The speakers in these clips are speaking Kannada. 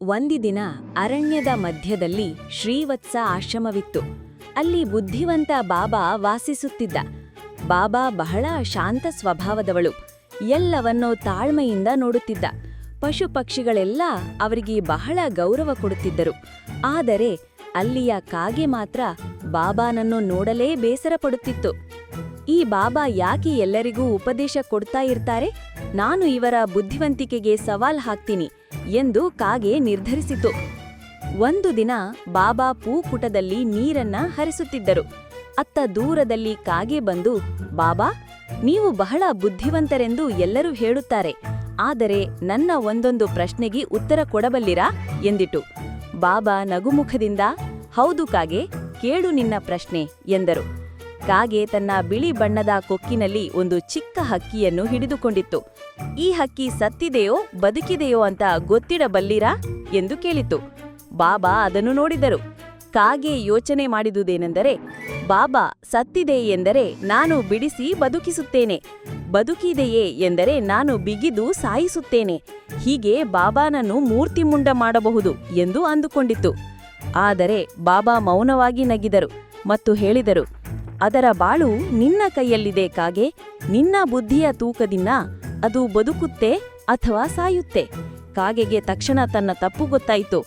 ಒಂದು ದಿನ ಅರಣ್ಯದ ಮಧ್ಯದಲ್ಲಿ ಶ್ರೀವತ್ಸ ಆಶ್ರಮವಿತ್ತು. ಅಲ್ಲಿ ಬುದ್ಧಿವಂತ ಬಾಬಾ ವಾಸಿಸುತ್ತಿದ್ದ. ಬಾಬಾ ಬಹಳ ಶಾಂತ ಸ್ವಭಾವದವಳು. ಎಲ್ಲವನ್ನೂ ತಾಳ್ಮೆಯಿಂದ ನೋಡುತ್ತಿದ್ದ. ಪಶು ಪಕ್ಷಿಗಳೆಲ್ಲ ಅವರಿಗೆ ಬಹಳ ಗೌರವ ಕೊಡುತ್ತಿದ್ದರು. ಆದರೆ ಅಲ್ಲಿಯ ಕಾಗೆ ಮಾತ್ರ ಬಾಬಾನನ್ನು ನೋಡಲೇ ಬೇಸರ ಪಡುತ್ತಿತ್ತು. ಈ ಬಾಬಾ ಯಾಕೆ ಎಲ್ಲರಿಗೂ ಉಪದೇಶ ಕೊಡ್ತಾ ಇರ್ತಾರೆ? ನಾನು ಇವರ ಬುದ್ಧಿವಂತಿಕೆಗೆ ಸವಾಲ್ ಹಾಕ್ತೀನಿ. ಎಂದು ಕಾಗೆ ನಿರ್ಧರಿಸಿತು. ಒಂದು ದಿನ ಬಾಬಾ ಪೂಕುಟದಲ್ಲಿ ನೀರನ್ನ ಹರಿಸುತ್ತಿದ್ದರು. ಅತ್ತ ದೂರದಲ್ಲಿ ಕಾಗೆ ಬಂದು, ಬಾಬಾ, ನೀವು ಬಹಳ ಬುದ್ಧಿವಂತರೆಂದು ಎಲ್ಲರೂ ಹೇಳುತ್ತಾರೆ. ಆದರೆ ನನ್ನ ಒಂದೊಂದು ಪ್ರಶ್ನೆಗೆ ಉತ್ತರ ಕೊಡಬಲ್ಲಿರಾ? ಎಂದಿತು. ಬಾಬಾ ನಗುಮುಖದಿಂದ, ಹೌದು ಕಾಗೆ, ಕೇಳು ನಿನ್ನ ಪ್ರಶ್ನೆ, ಎಂದರು. ಕಾಗೆ ತನ್ನ ಬಿಳಿ ಬಣ್ಣದ ಕೊಕ್ಕಿನಲ್ಲಿ ಒಂದು ಚಿಕ್ಕ ಹಕ್ಕಿಯನ್ನು ಹಿಡಿದುಕೊಂಡಿತ್ತು. ಈ ಹಕ್ಕಿ ಸತ್ತಿದೆಯೋ, ಬದುಕಿದೆಯೋ ಅಂತ ಗೊತ್ತಿಡಬಲ್ಲಿರಾ? ಎಂದು ಕೇಳಿತು. ಬಾಬಾ ಅದನ್ನು ನೋಡಿದರು. ಕಾಗೆ ಯೋಚನೆ ಮಾಡಿದುದೇನೆಂದರೆ, ಬಾಬಾ, ಸತ್ತಿದೆ ಎಂದರೆ ನಾನು ಬಿಡಿಸಿ ಬದುಕಿಸುತ್ತೇನೆ. ಬದುಕಿದೆಯೇ ಎಂದರೆ ನಾನು ಬಿಗಿದು ಸಾಯಿಸುತ್ತೇನೆ. ಹೀಗೆ ಬಾಬಾನನ್ನು ಮೂರ್ತಿಮುಂಡ ಮಾಡಬಹುದು ಎಂದು ಅಂದುಕೊಂಡಿತ್ತು. ಆದರೆ ಬಾಬಾ ಮೌನವಾಗಿ ನಗಿದರು ಮತ್ತು ಹೇಳಿದರು ಅದರ ಬಾಳು ನಿನ್ನ ಕೈಯಲ್ಲಿದೆ ಕಾಗೆ, ನಿನ್ನ ಬುದ್ಧಿಯ ತೂಕದಿಂದ ಅದು ಬದುಕುತ್ತೆ ಅಥವಾ ಸಾಯುತ್ತೆ. ಕಾಗೆಗೆ ತಕ್ಷಣ ತನ್ನ ತಪ್ಪು ಗೊತ್ತಾಯಿತು.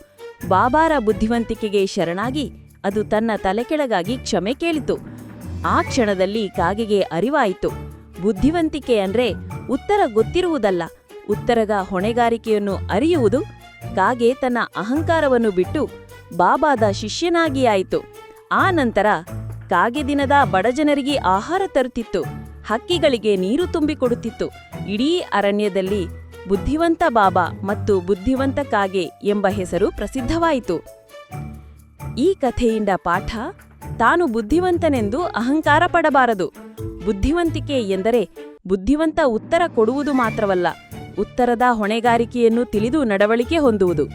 ಬಾಬಾರ ಬುದ್ಧಿವಂತಿಕೆಗೆ ಶರಣಾಗಿ ಅದು ತನ್ನ ತಲೆಕೆಳಗಾಗಿ ಕ್ಷಮೆ ಕೇಳಿತು. ಆ ಕ್ಷಣದಲ್ಲಿ ಕಾಗೆಗೆ ಅರಿವಾಯಿತು. ಬುದ್ಧಿವಂತಿಕೆ ಅಂದ್ರೆ ಉತ್ತರ ಗೊತ್ತಿರುವುದಲ್ಲ. ಉತ್ತರದ ಹೊಣೆಗಾರಿಕೆಯನ್ನು ಅರಿಯುವುದು. ಕಾಗೆ ತನ್ನ ಅಹಂಕಾರವನ್ನು ಬಿಟ್ಟು ಬಾಬಾದ ಶಿಷ್ಯನಾಗಿಯಾಯಿತು. ಆ ನಂತರ ಕಾಗೆ ದಿನದ ಬಡಜನರಿಗೆ ಆಹಾರ ತರುತ್ತಿತ್ತು. ಹಕ್ಕಿಗಳಿಗೆ ನೀರು ತುಂಬಿಕೊಡುತ್ತಿತ್ತು ಇಡೀ ಅರಣ್ಯದಲ್ಲಿ ಬುದ್ಧಿವಂತ ಬಾಬಾ ಮತ್ತು ಬುದ್ಧಿವಂತ ಕಾಗೆ ಎಂಬ ಹೆಸರು ಪ್ರಸಿದ್ಧವಾಯಿತು. ಈ ಕಥೆಯಿಂದ ಪಾಠ, ತಾನು ಬುದ್ಧಿವಂತನೆಂದು ಅಹಂಕಾರ ಪಡಬಾರದು. ಬುದ್ಧಿವಂತಿಕೆ ಎಂದರೆ ಬುದ್ಧಿವಂತ ಉತ್ತರ ಕೊಡುವುದು ಮಾತ್ರವಲ್ಲ, ಉತ್ತರದ ಹೊಣೆಗಾರಿಕೆಯನ್ನು ತಿಳಿದು ನಡವಳಿಕೆ ಹೊಂದುವುದು.